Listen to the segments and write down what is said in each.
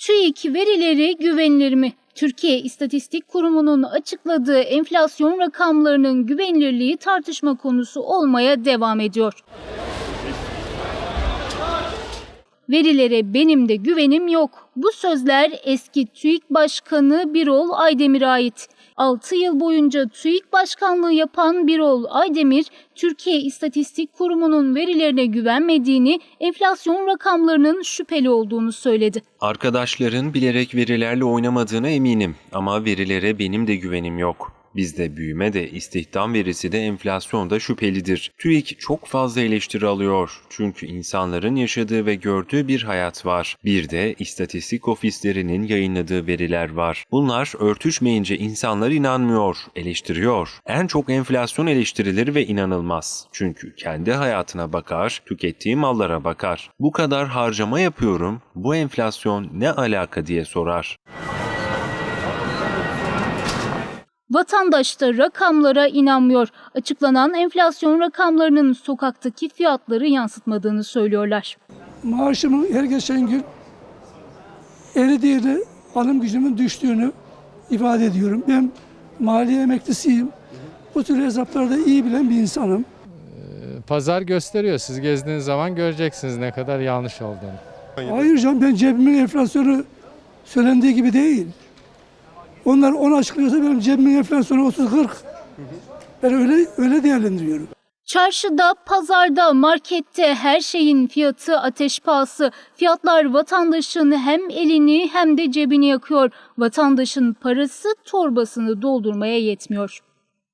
TÜİK verileri güvenilir mi? Türkiye İstatistik Kurumu'nun açıkladığı enflasyon rakamlarının güvenilirliği tartışma konusu olmaya devam ediyor. Verilere benim de güvenim yok. Bu sözler eski TÜİK Başkanı Birol Aydemir'e ait. 6 yıl boyunca TÜİK Başkanlığı yapan Birol Aydemir, Türkiye İstatistik Kurumu'nun verilerine güvenmediğini, enflasyon rakamlarının şüpheli olduğunu söyledi. Arkadaşların bilerek verilerle oynamadığına eminim ama verilere benim de güvenim yok. Bizde büyüme de istihdam verisi de enflasyon da şüphelidir. TÜİK çok fazla eleştiri alıyor. Çünkü insanların yaşadığı ve gördüğü bir hayat var. Bir de istatistik ofislerinin yayınladığı veriler var. Bunlar örtüşmeyince insanlar inanmıyor, eleştiriyor. En çok enflasyon eleştirilir ve inanılmaz. Çünkü kendi hayatına bakar, tükettiği mallara bakar. Bu kadar harcama yapıyorum, bu enflasyon ne alaka diye sorar. Vatandaş da rakamlara inanmıyor. Açıklanan enflasyon rakamlarının sokaktaki fiyatları yansıtmadığını söylüyorlar. maaşımın her geçen gün eridiği de alım gücümün düştüğünü ifade ediyorum. Ben maliye emeklisiyim. Bu tür hesaplarda iyi bilen bir insanım. Pazar gösteriyor. Siz gezdiğiniz zaman göreceksiniz ne kadar yanlış olduğunu. Hayır canım ben cebimin enflasyonu söylendiği gibi değil. Onlar 10 açıklıyorsa benim cebimin enflasyonu 30-40. Ben öyle öyle değerlendiriyorum. Çarşıda, pazarda, markette her şeyin fiyatı ateş pahası. Fiyatlar vatandaşın hem elini hem de cebini yakıyor. Vatandaşın parası torbasını doldurmaya yetmiyor.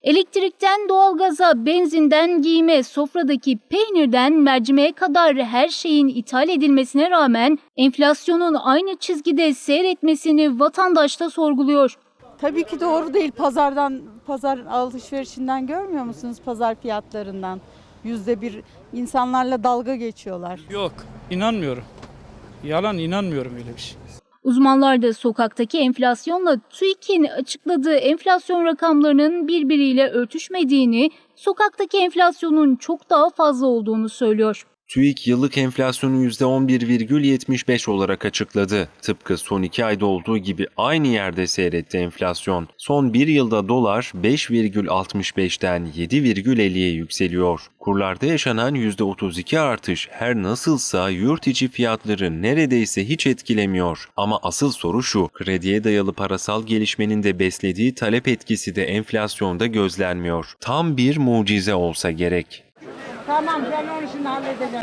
Elektrikten doğalgaza, benzinden giyime, sofradaki peynirden mercimeğe kadar her şeyin ithal edilmesine rağmen enflasyonun aynı çizgide seyretmesini vatandaş da sorguluyor. Tabii ki doğru değil. Pazardan, pazar alışverişinden görmüyor musunuz pazar fiyatlarından? Yüzde bir insanlarla dalga geçiyorlar. Yok, inanmıyorum. Yalan inanmıyorum öyle bir şey. Uzmanlar da sokaktaki enflasyonla TÜİK'in açıkladığı enflasyon rakamlarının birbiriyle örtüşmediğini, sokaktaki enflasyonun çok daha fazla olduğunu söylüyor. TÜİK yıllık enflasyonu %11,75 olarak açıkladı. Tıpkı son 2 ayda olduğu gibi aynı yerde seyretti enflasyon. Son 1 yılda dolar 5,65'ten 7,50'ye yükseliyor. Kurlarda yaşanan %32 artış her nasılsa yurt içi fiyatları neredeyse hiç etkilemiyor. Ama asıl soru şu, krediye dayalı parasal gelişmenin de beslediği talep etkisi de enflasyonda gözlenmiyor. Tam bir mucize olsa gerek. Tamam ben onu şimdi halledeceğim.